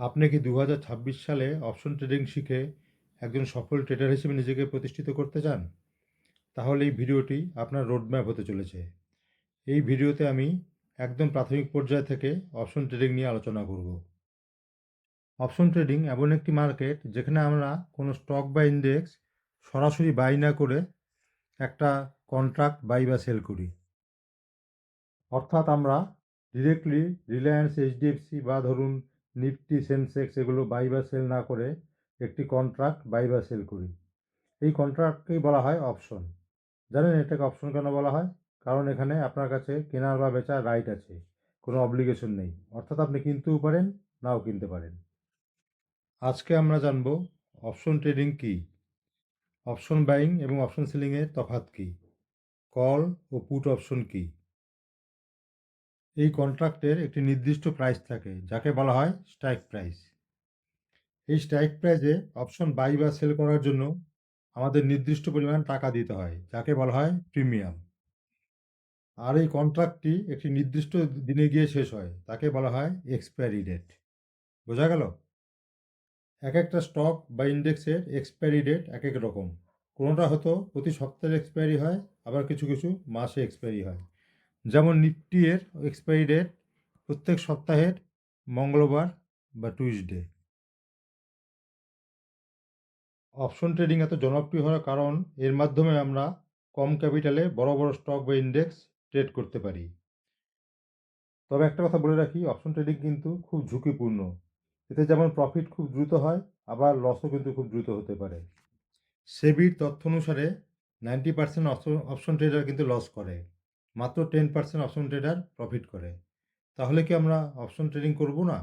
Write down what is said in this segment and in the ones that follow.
আপনি কি দু হাজার ছাব্বিশ সালে অপশন ট্রেডিং শিখে একজন সফল ট্রেডার হিসেবে নিজেকে প্রতিষ্ঠিত করতে চান? তাহলে এই ভিডিওটি আপনার রোডম্যাপ হতে চলেছে। এই ভিডিওতে আমি একদম প্রাথমিক পর্যায় থেকে অপশন ট্রেডিং নিয়ে আলোচনা করব। অপশন ট্রেডিং এমন একটি মার্কেট যেখানে আমরা কোনো স্টক বা ইন্ডেক্স সরাসরি বাই না করে একটা কন্ট্রাক্ট বাই বা সেল করি। অর্থাৎ আমরা ডিরেক্টলি রিলায়েন্স এইচডিএফসি বা ধরুন নিফটি সেন্সেক্স এগুলো বাই বা সেল না করে একটি কন্ট্রাক্ট বাই বা সেল করি। এই কন্ট্রাক্টকেই বলা হয় অপশন জানেন এটাকে অপশন কেন বলা হয়? কারণ এখানে আপনার কাছে কেনার বা বেচার রাইট আছে, কোনো অব্লিগেশন নেই। অর্থাৎ আপনি কিনতেও পারেন, নাও কিনতে পারেন। আজকে আমরা জানব অপশন ট্রেডিং কী? অপশন বাইং এবং অপশন সেলিংয়ের তফাৎ কী? কল ও পুট অপশন কী? এই কন্ট্রাক্টের একটি নির্দিষ্ট প্রাইস থাকে, যাকে বলা হয় স্ট্রাইক প্রাইস। এই স্ট্রাইক প্রাইসে অপশন বাই বা সেল করার জন্য আমাদের নির্দিষ্ট পরিমাণ টাকা দিতে হয়, যাকে বলা হয় প্রিমিয়াম। আর এই কন্ট্রাক্টটি একটি নির্দিষ্ট দিনে গিয়ে শেষ হয়, তাকে বলা হয় এক্সপায়ারি ডেট। বোঝা গেল? এক একটা স্টক বা ইন্ডেক্সের এক্সপায়ারি ডেট এক এক রকম। কোনোটা হয়তো প্রতি সপ্তাহে এক্সপায়ারি হয়, আবার কিছু কিছু মাসে এক্সপায়ারি হয়। যেমন নিফটি এর এক্সপায়ারি ডেট প্রত্যেক সপ্তাহের মঙ্গলবার বা টুইসডে অপশন ট্রেডিং এত জনপ্রিয় হওয়ার কারণ এর মাধ্যমে আমরা কম ক্যাপিটালে বড় বড় স্টক বা ইন্ডেক্স ট্রেড করতে পারি। তবে একটা কথা বলে রাখি অপশন ট্রেডিং কিন্তু খুব ঝুঁকিপূর্ণ। এতে যেমন প্রফিট খুব দ্রুত হয়, আবার লসও কিন্তু খুব দ্রুত হতে পারে। সেবির তথ্য অনুসারে নাইনটি পার্সেন্ট অপশন ট্রেডার কিন্তু লস করে। মাত্র ten percent option trader profit করে। তাহলে কি আমরা অপশন ট্রেডিং করব না?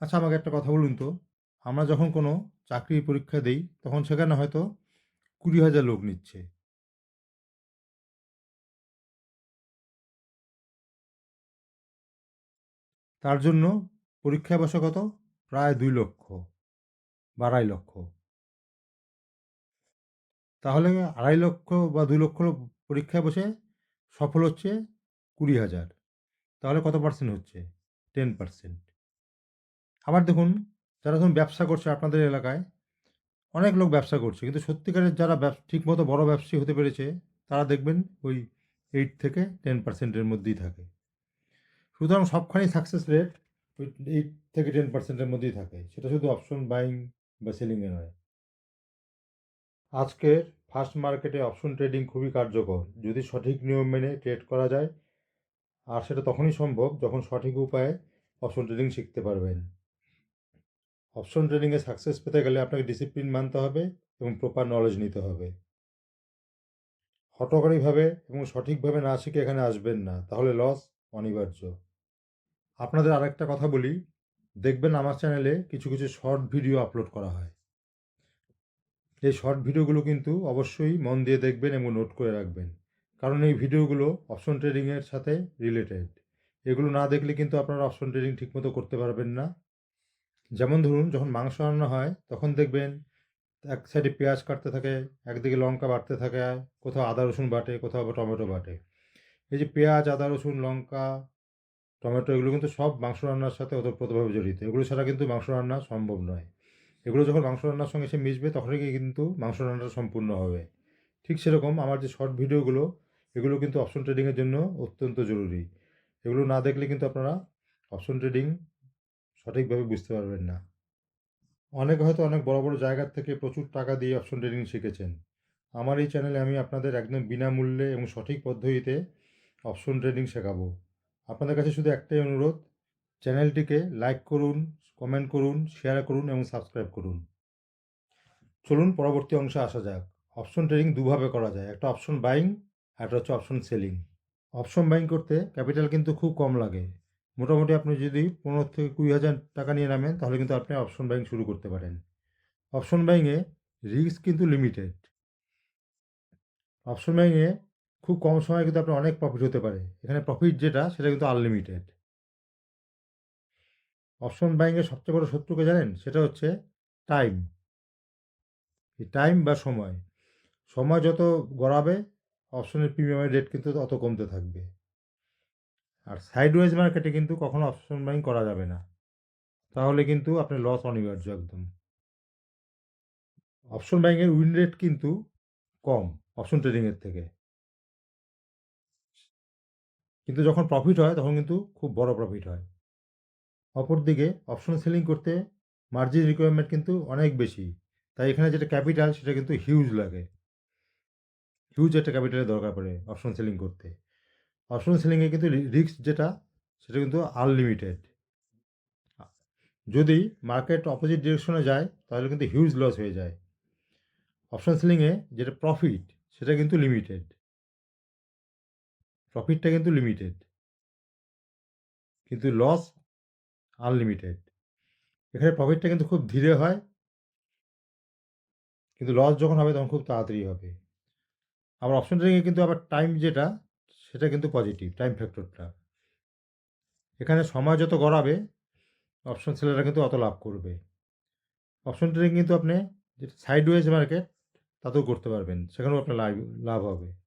আচ্ছা আমাকে একটা কথা বলুন তো। আমরা যখন কোনো চাকরির পরীক্ষা দিই, তখন সেখানে হয়তো কুড়ি হাজার লোক নিচ্ছে। তার জন্য পরীক্ষায় বসে কত প্রায় দুই লক্ষ বা আড়াই লক্ষ। তাহলে আড়াই লক্ষ বা দুই লক্ষ পরীক্ষায় বসে সফল হচ্ছে কুড়ি হাজার। তাহলে কত পার্সেন্ট হচ্ছে? টেন পার্সেন্ট আবার দেখুন, যারা ধরুন ব্যবসা করছে আপনাদের এলাকায়, অনেক লোক ব্যবসা করছে। কিন্তু সত্যিকারের যারা ঠিকমতো বড় ব্যবসায়ী হতে পেরেছে, তারা দেখবেন ওই এইট থেকে টেন পার্সেন্টের মধ্যেই থাকে। সুতরাং সবখানেই সাকসেস রেট ওই এইট থেকে টেন পার্সেন্টের মধ্যেই থাকে। সেটা শুধু অপশন বাইং বা সেলিংয়ে নয়। আজকের ফার্স্ট মার্কেটে অপশন ট্রেডিং খুবই কার্যকর। যদি সঠিক নিয়ম মেনে ট্রেড করা যায়, আর সেটা তখনই সম্ভব যখন সঠিক উপায়ে অপশন ট্রেডিং শিখতে পারবেন। অপশন ট্রেডিংয়ে সাকসেস পেতে গেলে আপনাকে ডিসিপ্লিন মানতে হবে এবং প্রপার নলেজ নিতে হবে। হটকারীভাবে এবং সঠিকভাবে না শিখে এখানে আসবেন না, তাহলে লস অনিবার্য। আপনাদের আরেকটা কথা বলি, দেখবেন আমার চ্যানেলে কিছু কিছু শর্ট ভিডিও আপলোড করা হয়। এই শর্ট ভিডিওগুলো কিন্তু অবশ্যই মন দিয়ে দেখবেন এবং নোট করে রাখবেন। কারণ এই ভিডিওগুলো অপশন ট্রেডিংয়ের সাথে রিলেটেড এগুলো না দেখলে কিন্তু আপনারা অপশন ট্রেডিং ঠিকমতো করতে পারবেন না। যেমন ধরুন, যখন মাংস রান্না হয়, তখন দেখবেন এক সাইডে পেঁয়াজ কাটতে থাকে, একদিকে লঙ্কা বাটতে থাকে, কোথাও আদা রসুন বাটে, কোথাও আবার টমেটো বাটে। এই যে পেঁয়াজ, আদা রসুন, লঙ্কা, টমেটো, এগুলো কিন্তু সব মাংস রান্নার সাথে ওতপ্রোতভাবে জড়িত। এগুলো ছাড়া কিন্তু মাংস রান্না সম্ভব নয়। এগুলো যখন মাংস রান্নার সঙ্গে এসে মিশবে তখনই কিন্তু মাংস রান্নাটা সম্পূর্ণ হবে। ঠিক সেরকম আমার যে শর্ট ভিডিওগুলো, এগুলো কিন্তু অপশন ট্রেডিংয়ের জন্য অত্যন্ত জরুরি। এগুলো না দেখলে কিন্তু আপনারা অপশন ট্রেডিং সঠিকভাবে বুঝতে পারবেন না। অনেক হয়তো অনেক বড় বড় জায়গার থেকে প্রচুর টাকা দিয়ে অপশন ট্রেডিং শিখেছেন। আমার এই চ্যানেলে আমি আপনাদের একদম বিনামূল্যে এবং সঠিক পদ্ধতিতে অপশন ট্রেডিং শেখাবো। আপনাদের কাছে শুধু একটাই অনুরোধ চ্যানেলটিকে লাইক করুন, কমেন্ট করুন, শেয়ার করুন এবং সাবস্ক্রাইব করুন। চলুন পরবর্তী অংশে আসা যাক। অপশন ট্রেডিং দুভাবে করা যায়। একটা অপশন বাইং, আর একটা হচ্ছে অপশন সেলিং। অপশন বাইং করতে ক্যাপিটাল কিন্তু খুব কম লাগে। মোটামুটি আপনি যদি পনেরো থেকে কুড়ি হাজার টাকা নিয়ে নামেন, তাহলে কিন্তু আপনি অপশন বাইং শুরু করতে পারেন। অপশন বাইংয়ে রিস্ক কিন্তু লিমিটেড। অপশন বাইংয়ে খুব কম সময়ে কিন্তু আপনার অনেক প্রফিট হতে পারে। এখানে প্রফিট যেটা, সেটা কিন্তু আনলিমিটেড। অপশন বাইংয়ের সবচেয়ে বড় শত্রুকে জানেন? সেটা হচ্ছে টাইম টাইম বা সময়। সময় যত গড়াবে অপশনের প্রিমিয়ামের রেট কিন্তু তত কমতে থাকবে। আর সাইডওয়াইজ মার্কেটে কিন্তু কখনো অপশন বাইং করা যাবে না। তাহলে কিন্তু আপনার লস অনিবার্য একদম। অপশন বাইংয়ের উইন রেট কিন্তু কম অপশন ট্রেডিংয়ের থেকে। কিন্তু যখন প্রফিট হয়, তখন কিন্তু খুব বড় প্রফিট হয়। অপরদিকে অপশন সেলিং করতে মার্জিন রিকোয়ারমেন্ট কিন্তু অনেক বেশি। তাই এখানে যেটা ক্যাপিটাল সেটা কিন্তু হিউজ লাগে। হিউজ একটা ক্যাপিটালের দরকার পড়ে অপশন সেলিং করতে। অপশন সেলিংয়ে কিন্তু রিস্ক যেটা, সেটা কিন্তু আনলিমিটেড যদি মার্কেট অপোজিট ডিরেকশনে যায়, তাহলে কিন্তু হিউজ লস হয়ে যায়। অপশন সেলিংয়ে যেটা প্রফিট সেটা কিন্তু লিমিটেড প্রফিটটা কিন্তু লিমিটেড কিন্তু লস আনলিমিটেড এখানে প্রফিটটা কিন্তু খুব ধীরে হয়। কিন্তু লস যখন হবে তখন খুব তাড়াতাড়ি হবে। আবার অপশন ট্রেডিংয়ে কিন্তু আবার টাইম যেটা, সেটা কিন্তু পজিটিভ টাইম ফ্যাক্টরটা এখানে সময় যত গড়াবে অপশন সেলাররা কিন্তু অত লাভ করবে। অপশন ট্রেডিং কিন্তু আপনি, যেটা সাইড মার্কেট তাতেও করতে পারবেন। সেখানেও আপনার লাভ লাভ হবে।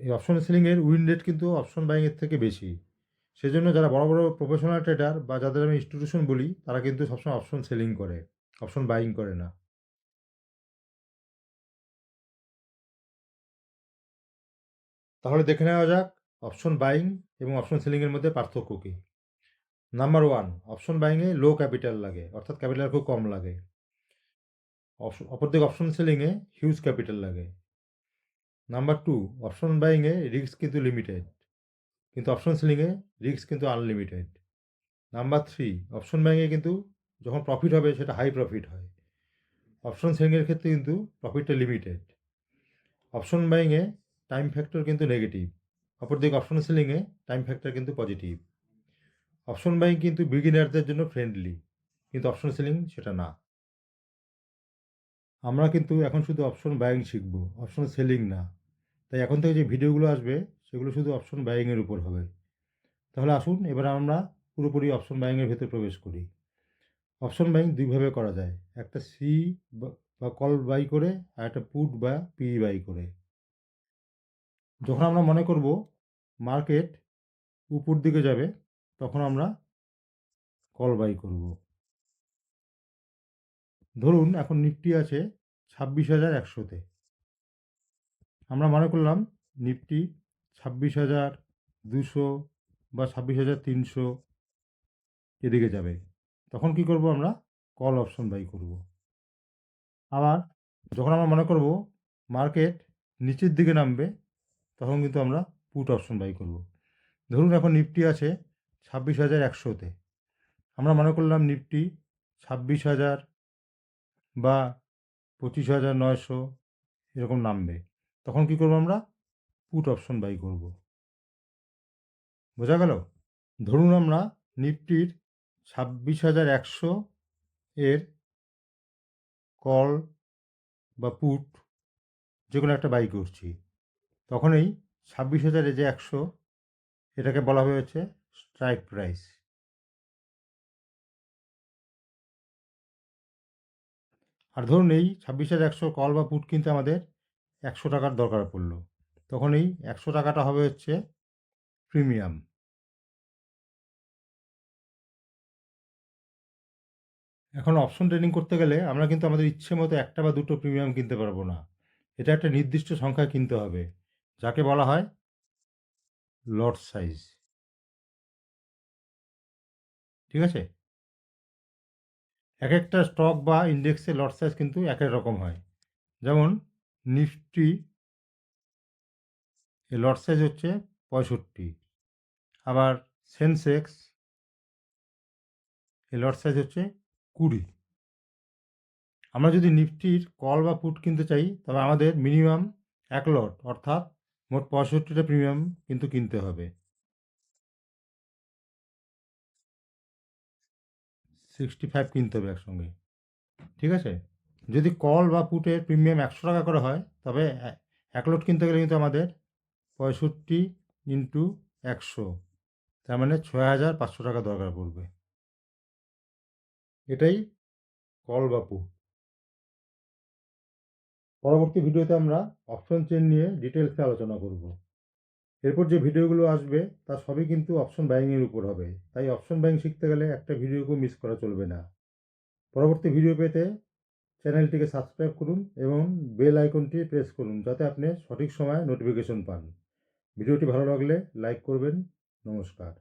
এই অপশন সেলিংয়ের উইন রেট কিন্তু অপশন বাইংয়ের থেকে বেশি। সেজন্য যারা বড় বড় প্রফেশনাল ট্রেডার বা যাদের আমি ইনস্টিটিউশন বলি, তারা কিন্তু সবসময় অপশন সেলিং করে অপশন বাইং করে না। তাহলে দেখে নেওয়া যাক অপশন বাইং এবং অপশন সেলিংয়ের মধ্যে পার্থক্য কী। নাম্বার ওয়ান অপশন বাইংয়ে লো ক্যাপিটাল লাগে, অর্থাৎ ক্যাপিটাল খুব কম লাগে। অপরদিকে অপশন সেলিংয়ে হিউজ ক্যাপিটাল লাগে। নাম্বার টু অপশন বাইংয়ে রিস্ক কিন্তু লিমিটেড কিন্তু অপশন সেলিংয়ে রিস্ক কিন্তু আনলিমিটেড নাম্বার থ্রি অপশন বাইংয়ে কিন্তু যখন প্রফিট হবে সেটা হাই প্রফিট হয়। অপশন সেলিংয়ের ক্ষেত্রে কিন্তু প্রফিটটা লিমিটেড অপশন বাইংয়ে টাইম ফ্যাক্টর কিন্তু নেগেটিভ অপরদিকে অপশন সেলিংয়ে টাইম ফ্যাক্টর কিন্তু পজিটিভ অপশন বাইং কিন্তু বিগিনারদের জন্য ফ্রেন্ডলি কিন্তু অপশন সেলিং সেটা না। আমরা কিন্তু এখন শুধু অপশন বাইং শিখব অপশন সেলিং না। তাই এখন থেকে যে ভিডিওগুলো আসবে, সেগুলো শুধু অপশন বাইংয়ের উপর হবে। তাহলে আসুন, এবার আমরা পুরোপুরি অপশন বাইংয়ের ভেতর প্রবেশ করি। অপশন বাইং দুইভাবে করা যায়। একটা সি বা কল বাই করে, আর একটা পুট বা পি বাই করে। যখন আমরা মনে করব মার্কেট উপর দিকে যাবে, তখন আমরা কল বাই করব। ধরুন এখন নিফটি আছে ছাব্বিশ হাজার একশোতে। আমরা মনে করলাম নিফটি ছাব্বিশ হাজার দুশো বা ছাব্বিশ হাজার তিনশো এদিকে যাবে। তখন কি করব আমরা? কল অপশন বাই করব। আবার যখন আমরা মনে করব মার্কেট নিচের দিকে নামবে, তখন কিন্তু আমরা পুট অপশন বাই করব। ধরুন এখন নিফটি আছে ছাব্বিশ হাজার একশোতে। আমরা মনে করলাম নিফটি ছাব্বিশ হাজার বা পঁচিশ হাজার নয়শো এরকম নামবে। তখন কী করব আমরা? পুট অপশন বাই করব। বোঝা গেল? ধরুন আমরা নিফটির ছাব্বিশ হাজার একশো এর কল বা পুট যে কোনো একটা বাই করছি। তখন এই ছাব্বিশ হাজারে যে একশো, এটাকে বলা হয়েছে স্ট্রাইক প্রাইস আর ধরুন এই ছাব্বিশ হাজার একশো কল বা পুট কিনতে আমাদের একশো টাকার দরকার পড়ল। তখন এই একশো টাকাটা হবে হচ্ছে প্রিমিয়াম। এখন অপশন ট্রেডিং করতে গেলে আমরা কিন্তু আমাদের ইচ্ছে মতো একটা বা দুটো প্রিমিয়াম কিনতে পারব না। এটা একটা নির্দিষ্ট সংখ্যা কিনতে হবে, যাকে বলা হয় লট সাইজ। ঠিক আছে? এক একটা স্টক বা ইন্ডেক্সের লট সাইজ কিন্তু এক এক রকম হয়। যেমন নিফটি লট সাইজ হচ্ছে পঁয়ষট্টি। আবার সেন্সেক্স এর লট সাইজ হচ্ছে কুড়ি। আমরা যদি নিফটির কল বা পুট কিনতে চাই তবে আমাদের মিনিমাম এক লট, অর্থাৎ মোট পঁয়ষট্টিটা প্রিমিয়াম কিন্তু কিনতে হবে। সিক্সটি ফাইভ কিনতে হবে একসঙ্গে। ঠিক আছে? যদি কল বা পুটের প্রিমিয়াম একশো টাকা করে হয়, তবে এক লট কিনতে গেলে কিন্তু আমাদের পঁয়ষট্টি ইন্টু একশো, তার মানে ছয় হাজার পাঁচশো টাকা দরকার পড়বে। এটাই কল বা পুট। পরবর্তী ভিডিওতে আমরা অপশন চেন নিয়ে ডিটেলসে আলোচনা করব। এরপর যে ভিডিওগুলো আসবে, তা সবই কিন্তু অপশন বাইংয়ের উপর হবে। তাই অপশন বাইং শিখতে গেলে একটা ভিডিওকেও মিস করা চলবে না। পরবর্তী ভিডিও পেতে চ্যানেলটিকে সাবস্ক্রাইব করুন এবং বেল আইকনটি প্রেস করুন যাতে আপনি সঠিক সময়ে নোটিফিকেশন পান। ভিডিওটি ভালো লাগলে লাইক করবেন। নমস্কার।